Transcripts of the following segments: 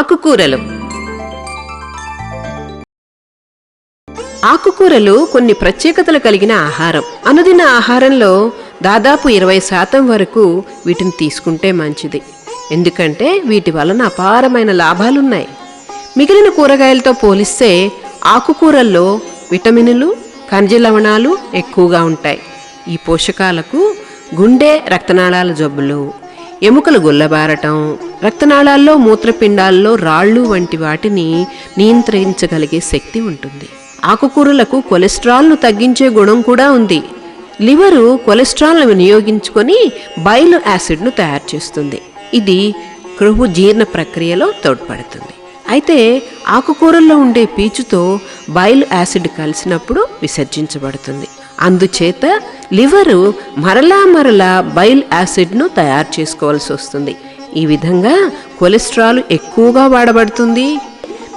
ఆకుకూరలు. ఆకుకూరలు కొన్ని ప్రత్యేకతలు కలిగిన ఆహారం. అనుదిన ఆహారంలో దాదాపు ఇరవై శాతం వరకు వీటిని తీసుకుంటే మంచిది. ఎందుకంటే వీటి వలన అపారమైన లాభాలున్నాయి. మిగిలిన కూరగాయలతో పోలిస్తే ఆకుకూరల్లో విటమినులు ఖనిజ లవణాలు ఎక్కువగా ఉంటాయి. ఈ పోషకాలకు గుండె రక్తనాళాల జబ్బులు ఎముకలు గుల్లబారటం రక్తనాళాల్లో మూత్రపిండాల్లో రాళ్ళు వంటి వాటిని నియంత్రించగలిగే శక్తి ఉంటుంది. ఆకుకూరలకు కొలెస్ట్రాల్ను తగ్గించే గుణం కూడా ఉంది. లివరు కొలెస్ట్రాల్ను వినియోగించుకొని బైలు యాసిడ్ను తయారు చేస్తుంది. ఇది క్రొవ్వు జీర్ణ ప్రక్రియలో తోడ్పడుతుంది. అయితే ఆకుకూరల్లో ఉండే పీచుతో బైల్ యాసిడ్ కలిసినప్పుడు విసర్జించబడుతుంది. అందుచేత లివరు మరలా మరలా బైల్ యాసిడ్ను తయారు చేసుకోవాల్సి వస్తుంది. ఈ విధంగా కొలెస్ట్రాల్ ఎక్కువగా వాడబడుతుంది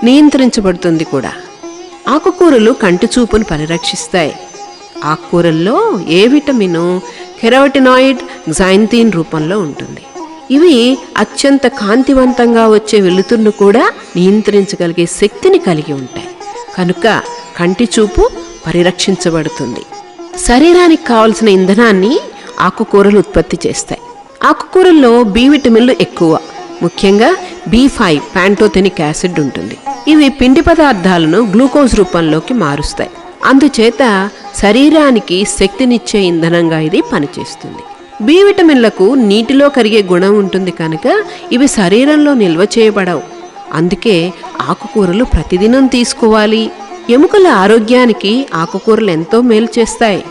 నియంత్రించబడుతుంది కూడా. ఆకుకూరలు కంటి చూపును పరిరక్షిస్తాయి. ఆకుకూరల్లో ఏ విటమిను కెరోటినాయిడ్ జైంతీన్ రూపంలో ఉంటుంది. ఇవి అత్యంత కాంతివంతంగా వచ్చే వెలుతురును కూడా నియంత్రించగలిగే శక్తిని కలిగి ఉంటాయి. కనుక కంటి చూపు పరిరక్షించబడుతుంది. శరీరానికి కావలసిన ఇంధనాన్ని ఆకుకూరలు ఉత్పత్తి చేస్తాయి. ఆకుకూరల్లో బి విటమిన్లు ఎక్కువ. ముఖ్యంగా బి ఫైవ్ ప్యాంటోథెనిక్ యాసిడ్ ఉంటుంది. ఇవి పిండి పదార్థాలను గ్లూకోజ్ రూపంలోకి మారుస్తాయి. అందుచేత శరీరానికి శక్తినిచ్చే ఇంధనంగా ఇది పనిచేస్తుంది. బి విటమిన్లకు నీటిలో కరిగే గుణం ఉంటుంది కనుక ఇవి శరీరంలో నిల్వ చేయబడవు. అందుకే ఆకుకూరలు ప్రతిదినం తీసుకోవాలి. ఎముకల ఆరోగ్యానికి ఆకుకూరలు ఎంతో మేలు చేస్తాయి.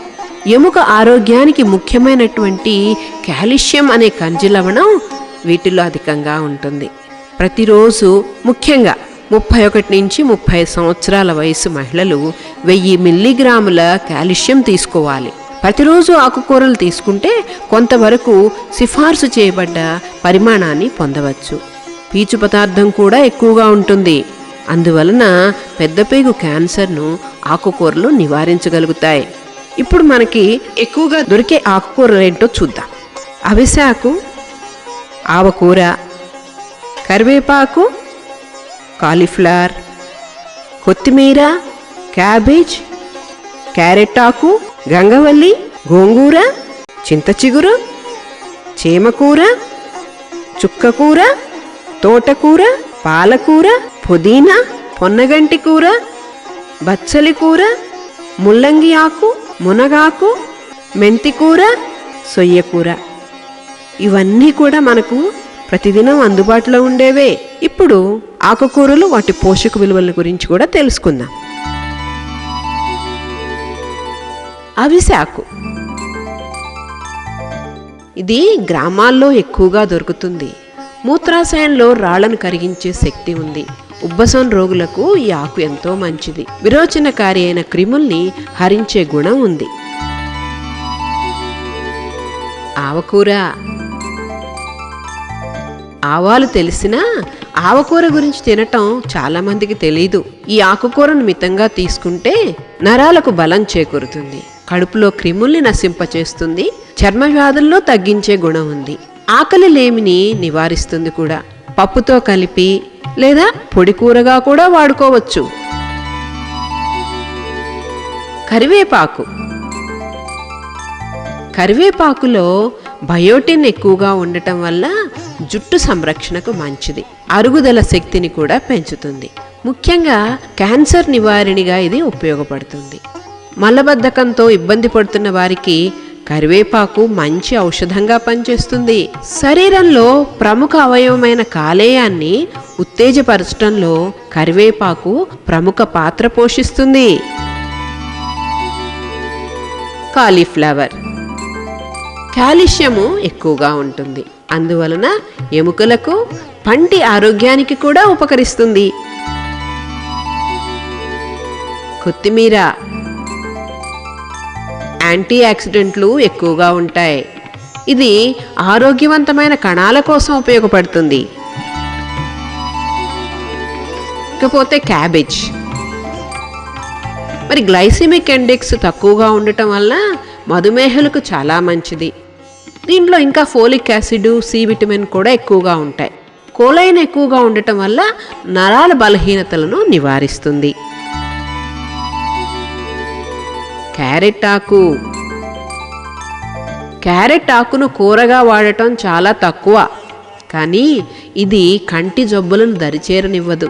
ఎముక ఆరోగ్యానికి ముఖ్యమైనటువంటి కాల్షియం అనే ఖనిజలవణం వీటిలో అధికంగా ఉంటుంది. ప్రతిరోజు ముఖ్యంగా ముప్పై ఒకటి నుంచి ముప్పై సంవత్సరాల వయసు మహిళలు వెయ్యి మిల్లీగ్రాముల కాల్షియం తీసుకోవాలి. ప్రతిరోజు ఆకుకూరలు తీసుకుంటే కొంతవరకు సిఫార్సు చేయబడ్డ పరిమాణాన్ని పొందవచ్చు. పీచు పదార్థం కూడా ఎక్కువగా ఉంటుంది. అందువలన పెద్దపేగు క్యాన్సర్ను ఆకుకూరలు నివారించగలుగుతాయి. ఇప్పుడు మనకి ఎక్కువగా దొరికే ఆకుకూరలు ఏంటో చూద్దాం. అవిసాకు ఆవకూర కరివేపాకు కాలీఫ్లవర్ కొత్తిమీర క్యాబేజ్ క్యారెట్ ఆకు గంగవల్లి గోంగూర చింతచిగురు చీమకూర చుక్కకూర తోటకూర పాలకూర పుదీనా పొన్నగంటి కూర బచ్చలి కూర ముల్లంగి ఆకు మునగాకు మెంతికూర సొయ్యకూర ఇవన్నీ కూడా మనకు ప్రతిదినం అందుబాటులో ఉండేవే. ఇప్పుడు ఆకుకూరలు వాటి పోషక విలువల గురించి కూడా తెలుసుకుందాం. అవిశాకు ఇది గ్రామాల్లో ఎక్కువగా దొరుకుతుంది. మూత్రాశయంలో రాళ్ళను కరిగించే శక్తి ఉంది. ఉబ్బసం రోగులకు ఈ ఆకు ఎంతో మంచిది. విరోచనకారి అయిన క్రిముల్ని హరించే గుణం ఉంది. ఆవకూర. ఆవాలు తెలిసినా ఆవకూర గురించి తినటం చాలా మందికి తెలీదు. ఈ ఆకుకూరను మితంగా తీసుకుంటే నరాలకు బలం చేకూరుతుంది. కడుపులో క్రిముల్ని నశింపచేస్తుంది. చర్మ వ్యాధుల్లో తగ్గించే గుణం ఉంది. ఆకలి లేమిని నివారిస్తుంది కూడా. పప్పుతో కలిపి లేదా పొడి కూరగా కూడా వాడుకోవచ్చు. కరివేపాకు. కరివేపాకులో బయోటిన్ ఎక్కువగా ఉండటం వల్ల జుట్టు సంరక్షణకు మంచిది. అరుగుదల శక్తిని కూడా పెంచుతుంది. ముఖ్యంగా క్యాన్సర్ నివారణగా ఇది ఉపయోగపడుతుంది. మలబద్ధకంతో ఇబ్బంది పడుతున్న వారికి కరివేపాకు మంచి ఔషధంగా పనిచేస్తుంది. శరీరంలో ప్రముఖ అవయవమైన కాలేయాన్ని ఉత్తేజపరచడంలో కరివేపాకు ప్రముఖ పాత్ర పోషిస్తుంది. కాలీఫ్లవర్. కాల్షియము ఎక్కువగా ఉంటుంది. అందువలన ఎముకలకు పంటి ఆరోగ్యానికి కూడా ఉపకరిస్తుంది. కొత్తిమీర. యాంటీ ఆక్సిడెంట్లు ఎక్కువగా ఉంటాయి. ఇది ఆరోగ్యవంతమైన కణాల కోసం ఉపయోగపడుతుంది. ఇకపోతే క్యాబేజ్. మరి గ్లైసిమిక్ ఇండెక్స్ తక్కువగా ఉండటం వల్ల మధుమేహలకు చాలా మంచిది. దీంట్లో ఇంకా ఫోలిక్ యాసిడ్ సి విటమిన్ కూడా ఎక్కువగా ఉంటాయి. కోలైన్ ఎక్కువగా ఉండటం వల్ల నరాల బలహీనతలను నివారిస్తుంది. క్యారెట్ ఆకు. క్యారెట్ ఆకును కూరగా వాడటం చాలా తక్కువ కానీ ఇది కంటి జబ్బులను దరిచేరనివ్వదు.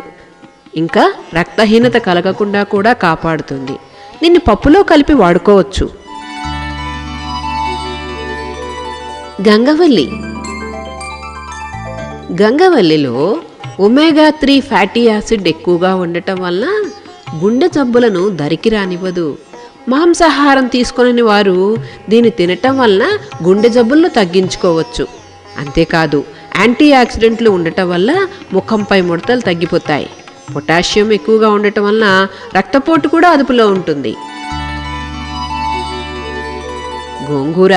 ఇంకా రక్తహీనత కలగకుండా కూడా కాపాడుతుంది. దీన్ని పప్పులో కలిపి వాడుకోవచ్చు. గంగవల్లి. గంగవల్లిలో ఒమేగా త్రీ ఫ్యాటీ యాసిడ్ ఎక్కువగా ఉండటం వల్ల గుండె జబ్బులను దరికి రానివ్వదు. మాంసాహారం తీసుకొని వారు దీన్ని తినటం వలన గుండె జబ్బులను తగ్గించుకోవచ్చు. అంతేకాదు యాంటీ ఆక్సిడెంట్లు ఉండటం వల్ల ముఖంపై ముడతలు తగ్గిపోతాయి. పొటాషియం ఎక్కువగా ఉండటం వలన రక్తపోటు కూడా అదుపులో ఉంటుంది. గోంగూర.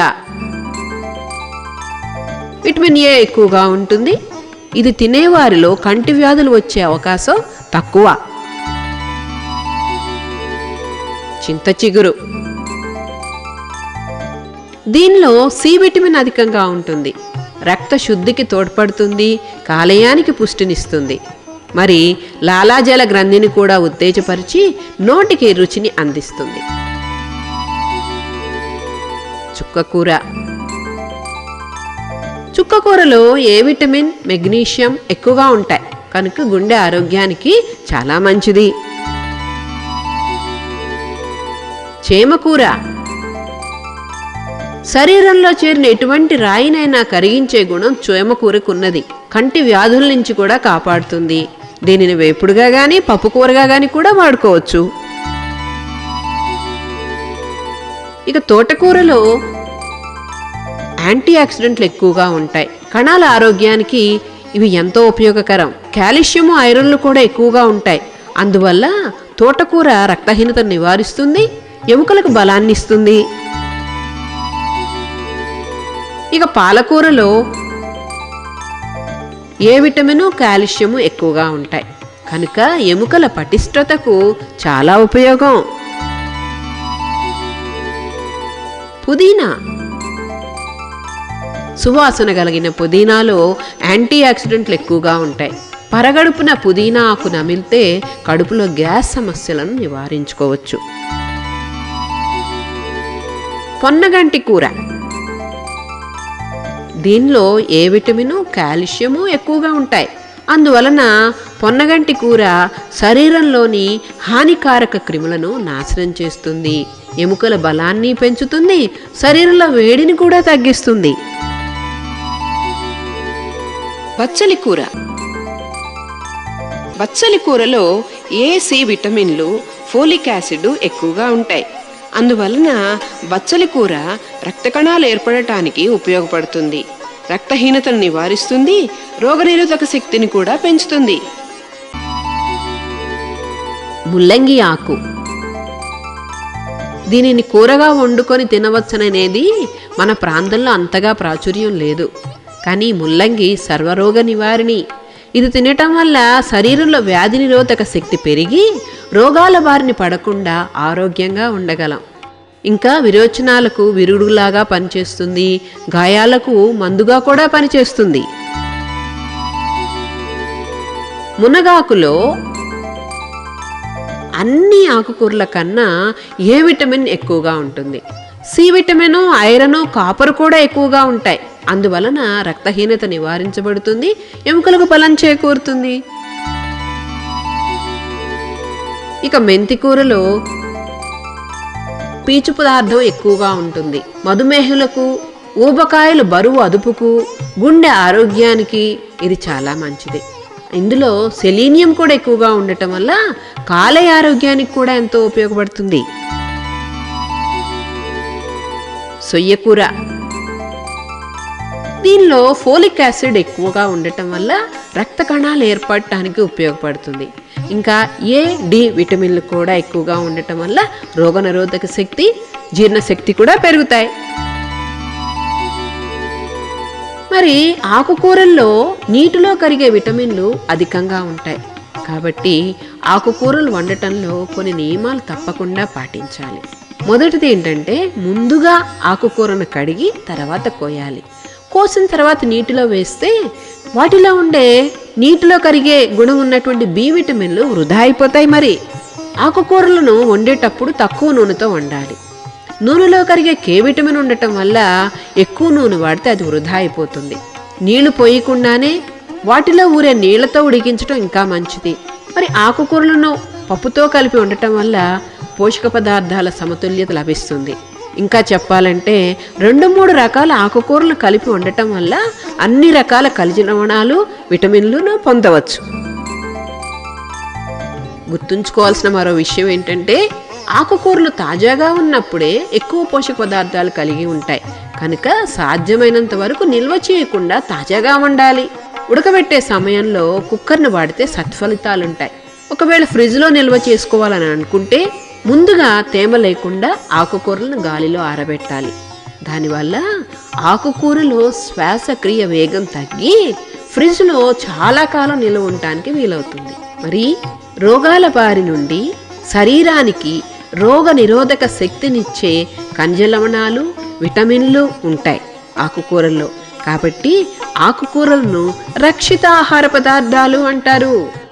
విటమిన్ ఏ ఎక్కువగా ఉంటుంది. ఇది తినేవారిలో కంటి వ్యాధులు వచ్చే అవకాశం తక్కువ. చింత చిగురు. దీనిలో సి విటమిన్ అధికంగా ఉంటుంది. రక్త శుద్ధికి తోడ్పడుతుంది కాలేయానికి పుష్టినిస్తుంది. మరి లాలాజల గ్రంథిని కూడా ఉత్తేజపరిచి నోటికి రుచిని అందిస్తుంది. చుక్కకూర. చుక్కకూరలో ఏ విటమిన్ మెగ్నీషియం ఎక్కువగా ఉంటాయి. కనుక గుండె ఆరోగ్యానికి చాలా మంచిది. చేమకూర. శరీరంలో చేరిన ఎటువంటి రాయినైనా కరిగించే గుణం చేమకూరకున్నది. కంటి వ్యాధుల నుంచి కూడా కాపాడుతుంది. దీనిని వేపుడుగా కానీ పప్పుకూరగా కానీ కూడా వాడుకోవచ్చు. ఇక తోటకూరలో యాంటీ ఆక్సిడెంట్లు ఎక్కువగా ఉంటాయి. కణాల ఆరోగ్యానికి ఇవి ఎంతో ఉపయోగకరం. కాల్షియము ఐరన్లు కూడా ఎక్కువగా ఉంటాయి. అందువల్ల తోటకూర రక్తహీనతను నివారిస్తుంది. ఎముకలకు బలాన్ని ఇస్తుంది ఇక పాలకూరలో ఏ విటమిను కాల్షియము ఎక్కువగా ఉంటాయి. కనుక ఎముకల పటిష్టతకు చాలా ఉపయోగం. పుదీనా. సువాసన కలిగిన పుదీనాలో యాంటీ ఆక్సిడెంట్లు ఎక్కువగా ఉంటాయి. పరగడుపున పుదీనా ఆకు నమిలితే కడుపులో గ్యాస్ సమస్యలను నివారించుకోవచ్చు. పొన్నగంటి కూర. దీనిలో ఏ విటమిను కాల్షియము ఎక్కువగా ఉంటాయి. అందువలన పొన్నగంటి కూర శరీరంలోని హానికారక క్రిములను నాశనం చేస్తుంది. ఎముకల బలాన్ని పెంచుతుంది శరీరంలో వేడిని కూడా తగ్గిస్తుంది. బచ్చలి కూర. బచ్చలి కూరలో ఏ సి విటమిన్లు ఫోలిక్ యాసిడ్ ఎక్కువగా ఉంటాయి. అందువలన బచ్చలి కూర రక్త కణాలు ఏర్పడటానికి ఉపయోగపడుతుంది. రక్తహీనతను నివారిస్తుంది రోగనిరోధక శక్తిని కూడా పెంచుతుంది. ముల్లంగి ఆకు. దీనిని కూరగా వండుకొని తినవచ్చననేది మన ప్రాంతంలో అంతగా ప్రాచుర్యం లేదు. కానీ ముల్లంగి సర్వరోగ నివారిణి. ఇది తినటం వల్ల శరీరంలో వ్యాధి నిరోధక శక్తి పెరిగి రోగాల బారిన పడకుండా ఆరోగ్యంగా ఉండగలం. ఇంకా విరోచనాలకు విరుగుడులాగా పనిచేస్తుంది. గాయాలకు మందుగా కూడా పనిచేస్తుంది. మునగాకులో అన్ని ఆకుకూరల కన్నా ఏ విటమిన్ ఎక్కువగా ఉంటుంది? సి విటమిన్ ఐరన్ కాపర్ కూడా ఎక్కువగా ఉంటాయి. అందువలన రక్తహీనత నివారించబడుతుంది. ఎముకలకు బలం చేకూరుతుంది. ఇక మెంతి కూరలో పీచు పదార్థం ఎక్కువగా ఉంటుంది. మధుమేహులకు ఊబకాయలు బరువు అదుపుకు గుండె ఆరోగ్యానికి ఇది చాలా మంచిది. ఇందులో సెలీనియం కూడా ఎక్కువగా ఉండటం వల్ల కాలేయ ఆరోగ్యానికి కూడా ఎంతో ఉపయోగపడుతుంది. సొయ్యకూర దీనిలో ఫోలిక్ యాసిడ్ ఎక్కువగా ఉండటం వల్ల రక్త కణాలు ఏర్పడటానికి ఉపయోగపడుతుంది. ఇంకా ఏ డి విటమిన్లు కూడా ఎక్కువగా ఉండటం వల్ల రోగనిరోధక శక్తి జీర్ణశక్తి కూడా పెరుగుతాయి. మరి ఆకుకూరల్లో నీటిలో కరిగే విటమిన్లు అధికంగా ఉంటాయి. కాబట్టి ఆకుకూరలు వండటంలో కొన్ని నియమాలు తప్పకుండా పాటించాలి. మొదటిది ఏంటంటే ముందుగా ఆకుకూరను కడిగి తర్వాత కోయాలి. కోసిన తర్వాత నీటిలో వేస్తే వాటిలో ఉండే నీటిలో కరిగే గుణం ఉన్నటువంటి బి విటమిన్లు వృధా అయిపోతాయి మరి. ఆకుకూరలను వండేటప్పుడు తక్కువ నూనెతో వండాలి. నూనెలో కరిగే కే విటమిన్ ఉండటం వల్ల ఎక్కువ నూనె వాడితే అది వృధా అయిపోతుంది. నీళ్ళు పోయకుండానే వాటిలో ఊరే నీళ్ళతో ఉడికించడం ఇంకా మంచిది. మరి ఆకుకూరలను పప్పుతో కలిపి ఉండటం వల్ల పోషక పదార్థాల సమతుల్యత లభిస్తుంది. ఇంకా చెప్పాలంటే రెండు మూడు రకాల ఆకుకూరలు కలిపి ఉండటం వల్ల అన్ని రకాల ఖనిజ లవణాలు విటమిన్లను పొందవచ్చు. గుర్తుంచుకోవాల్సిన మరో విషయం ఏంటంటే ఆకుకూరలు తాజాగా ఉన్నప్పుడే ఎక్కువ పోషక పదార్థాలు కలిగి ఉంటాయి. కనుక సాధ్యమైనంత వరకు నిల్వ చేయకుండా తాజాగా వండాలి. ఉడకబెట్టే సమయంలో కుక్కర్ను వాడితే సత్ఫలితాలుంటాయి. ఒకవేళ ఫ్రిడ్జ్లో నిల్వ చేసుకోవాలని అనుకుంటే ముందుగా తేమ లేకుండా ఆకుకూరలను గాలిలో ఆరబెట్టాలి. దానివల్ల ఆకుకూరలో శ్వాసక్రియ వేగం తగ్గి ఫ్రిడ్జ్లో చాలా కాలం నిల్వ ఉండటానికి వీలవుతుంది. మరి రోగాల బారి నుండి శరీరానికి రోగ నిరోధక శక్తినిచ్చే ఖనిజ లవణాలు విటమిన్లు ఉంటాయి ఆకుకూరల్లో. కాబట్టి ఆకుకూరలను రక్షిత ఆహార పదార్థాలు అంటారు.